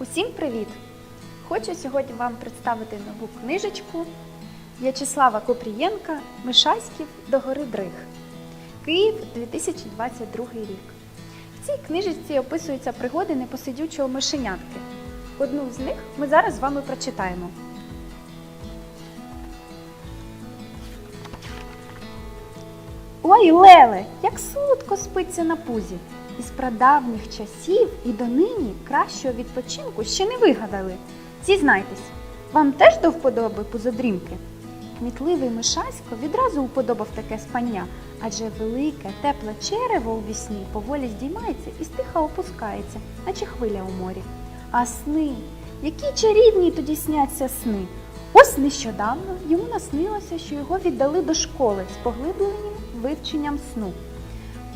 Усім привіт! Хочу сьогодні вам представити нову книжечку В'ячеслава Купрієнка Мишаськів до гори Дриг. Київ 2022 рік. В цій книжечці описуються пригоди непосидючого мишенятки. Одну з них ми зараз з вами прочитаємо. Ой, Леле, як солодко спиться на пузі. Із прадавніх часів і донині кращого відпочинку ще не вигадали. Зізнайтесь, вам теж до вподоби пузодрімки? Кмітливий Мишасько відразу уподобав таке спання, адже велике, тепле черево у вісні поволі здіймається і стиха опускається, наче хвиля у морі. А сни, які чарівні тоді сняться сни. Ось нещодавно йому наснилося, що його віддали до школи з поглибленим вивченням сну.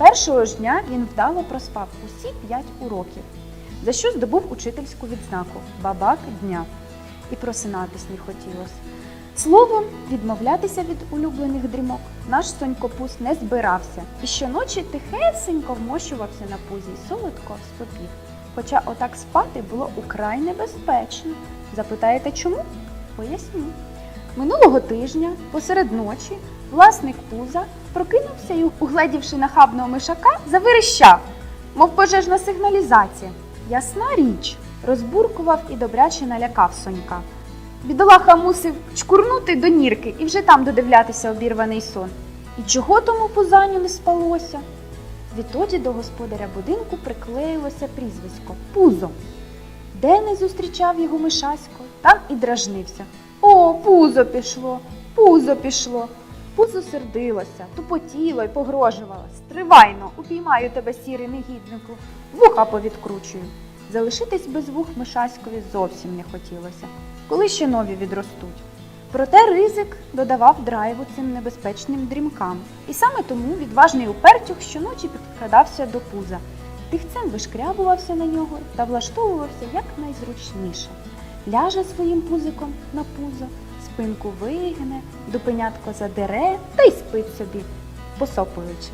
Першого ж дня він вдало проспав усі п'ять уроків, за що здобув учительську відзнаку бабак дня. І просинатись не хотілося. Словом, відмовлятися від улюблених дрімок наш Сонькопус не збирався і щоночі тихесенько вмощувався на пузі й солодко сопів. Хоча отак спати було украй небезпечно. Запитаєте чому? Поясню. Минулого тижня, посеред ночі, власник пуза прокинувся і, угледівши нахабного мишака, заверещав, мов пожежна сигналізація. Ясна річ, розбуркував і добряче налякав сонька. Бідолаха мусив чкурнути до нірки і вже там додивлятися обірваний сон. І чого тому пузаню не спалося? Відтоді до господаря будинку приклеїлося прізвисько Пузо. Де не зустрічав його мишасько, там і дражнився. О, пузо пішло, пузо пішло. Пузо сердилося, тупотіло й погрожувало. Стривайно, упіймаю тебе, сірий негіднику, вуха повідкручую. Залишитись без вух мишаськові зовсім не хотілося, коли ще нові відростуть. Проте ризик додавав драйву цим небезпечним дрімкам, і саме тому відважний упертюх щоночі підкрадався до пуза, тихцем вишкрябувався на нього та влаштовувався якнайзручніше. Ляже своїм пузиком на пузо, спинку вигне, дупенятко задере та й спить собі, посопуючи.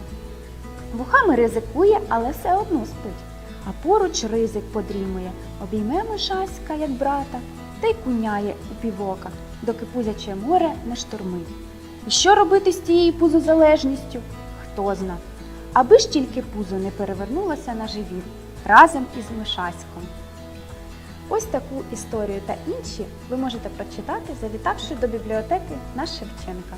Вухами ризикує, але все одно спить. А поруч ризик подрімує, обійме мишаська, як брата, та й куняє у півока, доки пузяче море не штурмить. І що робити з тією пузозалежністю? Хто зна. Аби ж тільки пузо не перевернулося на живіт разом із мишаськом. Ось таку історію та інші ви можете прочитати, завітавши до бібліотеки на Шевченка.